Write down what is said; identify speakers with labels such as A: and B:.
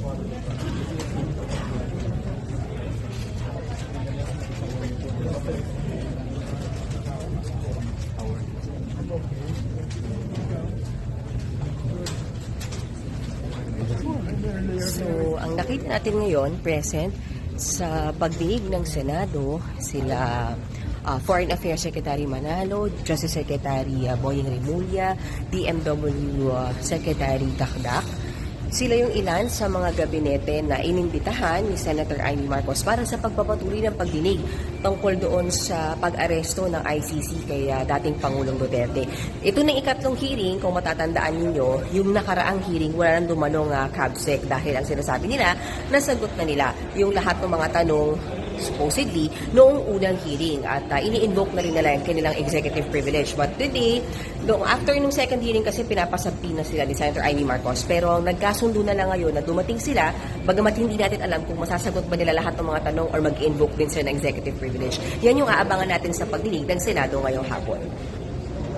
A: So, ang nakita natin ngayon, present, sa pagdinig ng Senado, sila ah, Foreign Affairs Secretary Manalo, Justice Secretary uh, Boying Rimulya, DMW ah, Secretary Dakdak, sila yung ilan sa mga gabinete na inimbitahan ni Senator Amy Marcos para sa pagpapatuloy ng pagdinig tungkol doon sa pag-aresto ng ICC kay ah, dating Pangulong Duterte. Ito na ikatlong hearing, kung matatandaan ninyo, yung nakaraang hearing, wala nang dumanong uh, CABSEC dahil ang sinasabi nila, nasagot na nila yung lahat ng mga tanong supposedly noong unang hearing at uh, ini-invoke na rin nila yung kanilang executive privilege. But today, noong after nung second hearing kasi pinapasabti na sila ni Senator Amy Marcos pero ang nagkasundo na lang ngayon na dumating sila bagamat hindi natin alam kung masasagot ba nila lahat ng mga tanong or mag-invoke din sila ng executive privilege. Yan yung aabangan natin sa pagdinig ng Senado ngayong hapon.